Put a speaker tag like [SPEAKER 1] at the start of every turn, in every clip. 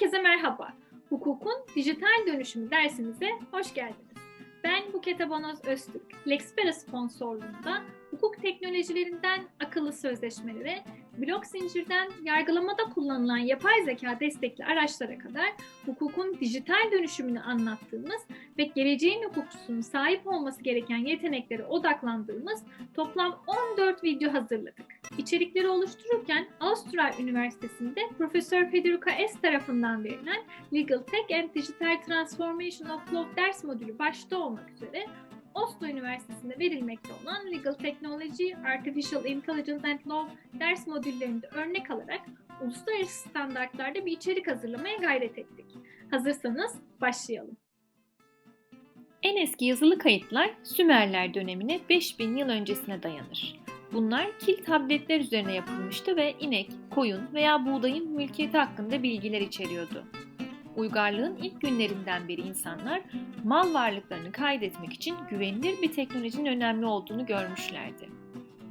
[SPEAKER 1] Herkese merhaba. Hukukun dijital dönüşümü dersimize hoş geldiniz. Ben Buket Abonoz Öztürk. Lexpera sponsorluğunda hukuk teknolojilerinden akıllı sözleşmelere, blok zincirden yargılamada kullanılan yapay zeka destekli araçlara kadar hukukun dijital dönüşümünü anlattığımız ve geleceğin hukukçusunun sahip olması gereken yeteneklere odaklandığımız toplam 14 video hazırladık. İçerikleri oluştururken Austral Üniversitesi'nde Profesör Federica S. tarafından verilen Legal Tech and Digital Transformation of Law ders modülü başta olmak üzere Oslo Üniversitesi'nde verilmekte olan Legal Technology, Artificial Intelligence and Law ders modüllerinde örnek alarak uluslararası standartlarda bir içerik hazırlamaya gayret ettik. Hazırsanız başlayalım.
[SPEAKER 2] En eski yazılı kayıtlar Sümerler dönemine 5000 yıl öncesine dayanır. Bunlar kil tabletler üzerine yapılmıştı ve inek, koyun veya buğdayın mülkiyeti hakkında bilgiler içeriyordu. Uygarlığın ilk günlerinden beri insanlar mal varlıklarını kaydetmek için güvenilir bir teknolojinin önemli olduğunu görmüşlerdi.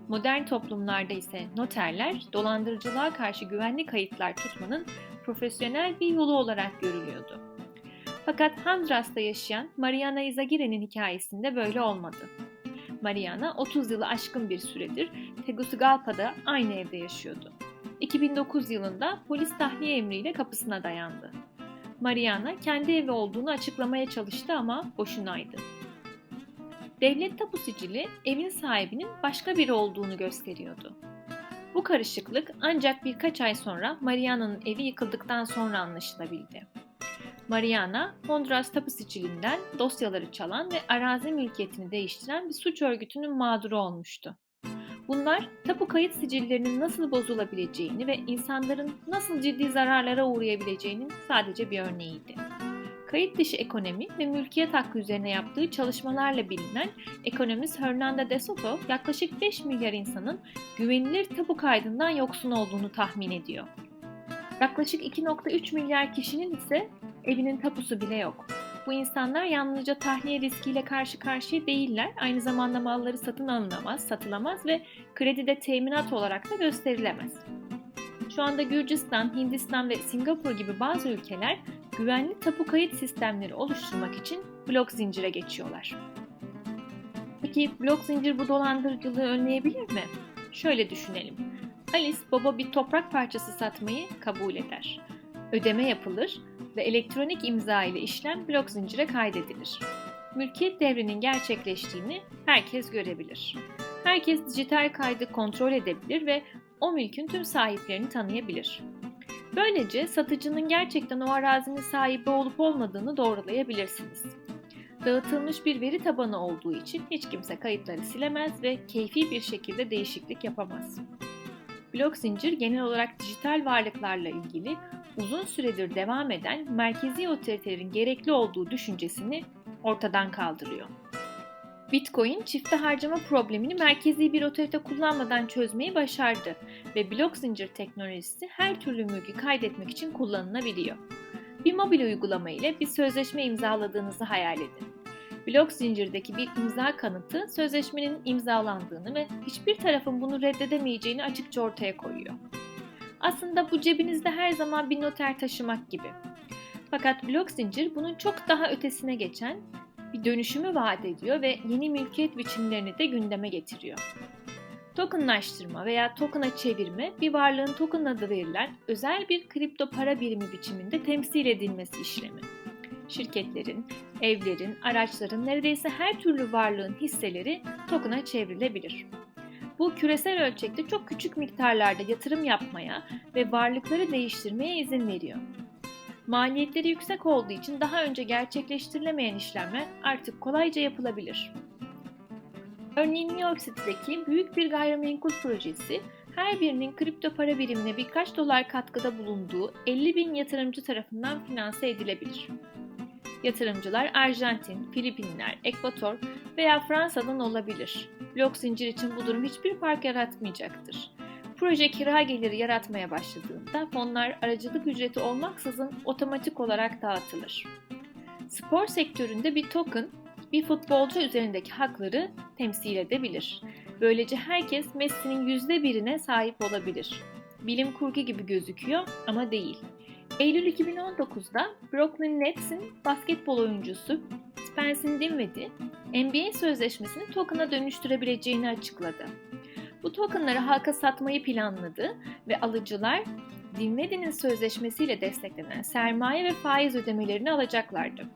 [SPEAKER 2] Modern toplumlarda ise noterler dolandırıcılığa karşı güvenli kayıtlar tutmanın profesyonel bir yolu olarak görülüyordu. Fakat Hondras'ta yaşayan Mariana Izaguirre'nin hikayesinde böyle olmadı. Mariana 30 yılı aşkın bir süredir Tegucigalpa'da aynı evde yaşıyordu. 2009 yılında polis tahliye emriyle kapısına dayandı. Mariana kendi evi olduğunu açıklamaya çalıştı ama boşunaydı. Devlet tapu sicili evin sahibinin başka biri olduğunu gösteriyordu. Bu karışıklık ancak birkaç ay sonra Mariana'nın evi yıkıldıktan sonra anlaşılabildi. Mariana, Honduras tapu sicilinden dosyaları çalan ve arazi mülkiyetini değiştiren bir suç örgütünün mağduru olmuştu. Bunlar tapu kayıt sicillerinin nasıl bozulabileceğini ve insanların nasıl ciddi zararlara uğrayabileceğinin sadece bir örneğiydi. Kayıt dışı ekonomi ve mülkiyet hakkı üzerine yaptığı çalışmalarla bilinen ekonomist Hernando de Soto yaklaşık 5 milyar insanın güvenilir tapu kaydından yoksun olduğunu tahmin ediyor. Yaklaşık 2.3 milyar kişinin ise evinin tapusu bile yok. Bu insanlar yalnızca tahliye riskiyle karşı karşıya değiller. Aynı zamanda malları satın alınamaz, satılamaz ve kredide teminat olarak da gösterilemez. Şu anda Gürcistan, Hindistan ve Singapur gibi bazı ülkeler güvenli tapu kayıt sistemleri oluşturmak için blok zincire geçiyorlar. Peki blok zincir bu dolandırıcılığı önleyebilir mi? Şöyle düşünelim. Alice baba bir toprak parçası satmayı kabul eder. Ödeme yapılır ve elektronik imza ile işlem blok zincire kaydedilir. Mülkiyet devrinin gerçekleştiğini herkes görebilir. Herkes dijital kaydı kontrol edebilir ve o mülkün tüm sahiplerini tanıyabilir. Böylece satıcının gerçekten o arazinin sahibi olup olmadığını doğrulayabilirsiniz. Dağıtılmış bir veri tabanı olduğu için hiç kimse kayıtları silemez ve keyfi bir şekilde değişiklik yapamaz. Blok zincir genel olarak dijital varlıklarla ilgili uzun süredir devam eden merkezi otoritelerin gerekli olduğu düşüncesini ortadan kaldırıyor. Bitcoin çifte harcama problemini merkezi bir otorite kullanmadan çözmeyi başardı ve blok zincir teknolojisi her türlü mülkü kaydetmek için kullanılabiliyor. Bir mobil uygulama ile bir sözleşme imzaladığınızı hayal edin. Blok zincirdeki bir imza kanıtı sözleşmenin imzalandığını ve hiçbir tarafın bunu reddedemeyeceğini açıkça ortaya koyuyor. Aslında bu cebinizde her zaman bir noter taşımak gibi. Fakat blok zincir bunun çok daha ötesine geçen bir dönüşümü vaat ediyor ve yeni mülkiyet biçimlerini de gündeme getiriyor. Tokenlaştırma veya token'a çevirme bir varlığın token adı verilen özel bir kripto para birimi biçiminde temsil edilmesi işlemi. Şirketlerin, evlerin, araçların neredeyse her türlü varlığın hisseleri token'a çevrilebilir. Bu küresel ölçekte çok küçük miktarlarda yatırım yapmaya ve varlıkları değiştirmeye izin veriyor. Maliyetleri yüksek olduğu için daha önce gerçekleştirilemeyen işlemler artık kolayca yapılabilir. Örneğin New York City'deki büyük bir gayrimenkul projesi her birinin kripto para birimine birkaç dolar katkıda bulunduğu 50 bin yatırımcı tarafından finanse edilebilir. Yatırımcılar Arjantin, Filipinler, Ekvator veya Fransa'dan olabilir. Blok zincir için bu durum hiçbir fark yaratmayacaktır. Proje kira geliri yaratmaya başladığında fonlar aracılık ücreti olmaksızın otomatik olarak dağıtılır. Spor sektöründe bir token bir futbolcu üzerindeki hakları temsil edebilir. Böylece herkes Messi'nin yüzde birine sahip olabilir. Bilim kurgu gibi gözüküyor ama değil. Eylül 2019'da Brooklyn Nets'in basketbol oyuncusu Spencer Dinwiddie, NBA sözleşmesini token'a dönüştürebileceğini açıkladı. Bu tokenları halka satmayı planladı ve alıcılar Dinwiddie'nin sözleşmesiyle desteklenen sermaye ve faiz ödemelerini alacaklardı.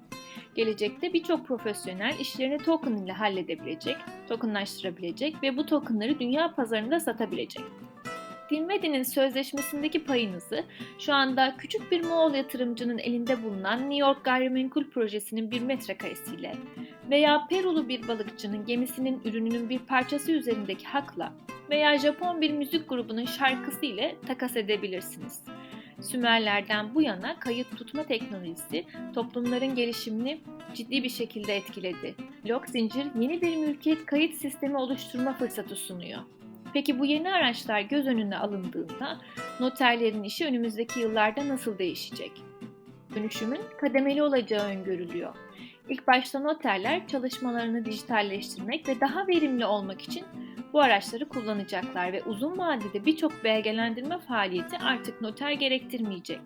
[SPEAKER 2] Gelecekte birçok profesyonel işlerini token ile halledebilecek, tokenlaştırabilecek ve bu tokenları dünya pazarında satabilecek. Dinwiddie'nin sözleşmesindeki payınızı şu anda küçük bir Moğol yatırımcının elinde bulunan New York Gayrimenkul Projesi'nin bir metrekaresiyle veya Perulu bir balıkçının gemisinin ürününün bir parçası üzerindeki hakla veya Japon bir müzik grubunun şarkısı ile takas edebilirsiniz. Sümerlerden bu yana kayıt tutma teknolojisi toplumların gelişimini ciddi bir şekilde etkiledi. Blok zincir yeni bir mülkiyet kayıt sistemi oluşturma fırsatı sunuyor. Peki bu yeni araçlar göz önüne alındığında noterlerin işi önümüzdeki yıllarda nasıl değişecek? Dönüşümün kademeli olacağı öngörülüyor. İlk başta noterler çalışmalarını dijitalleştirmek ve daha verimli olmak için bu araçları kullanacaklar ve uzun vadede birçok belgelendirme faaliyeti artık noter gerektirmeyecek.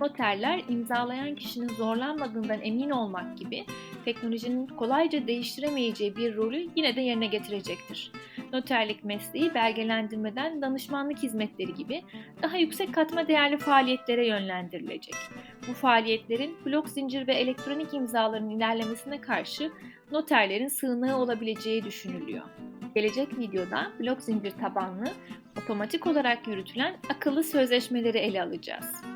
[SPEAKER 2] Noterler imzalayan kişinin zorlanmadığından emin olmak gibi teknolojinin kolayca değiştiremeyeceği bir rolü yine de yerine getirecektir. Noterlik mesleği belgelendirmeden danışmanlık hizmetleri gibi daha yüksek katma değerli faaliyetlere yönlendirilecek. Bu faaliyetlerin blok zincir ve elektronik imzaların ilerlemesine karşı noterlerin sığınağı olabileceği düşünülüyor. Gelecek videoda blok zincir tabanlı, otomatik olarak yürütülen akıllı sözleşmeleri ele alacağız.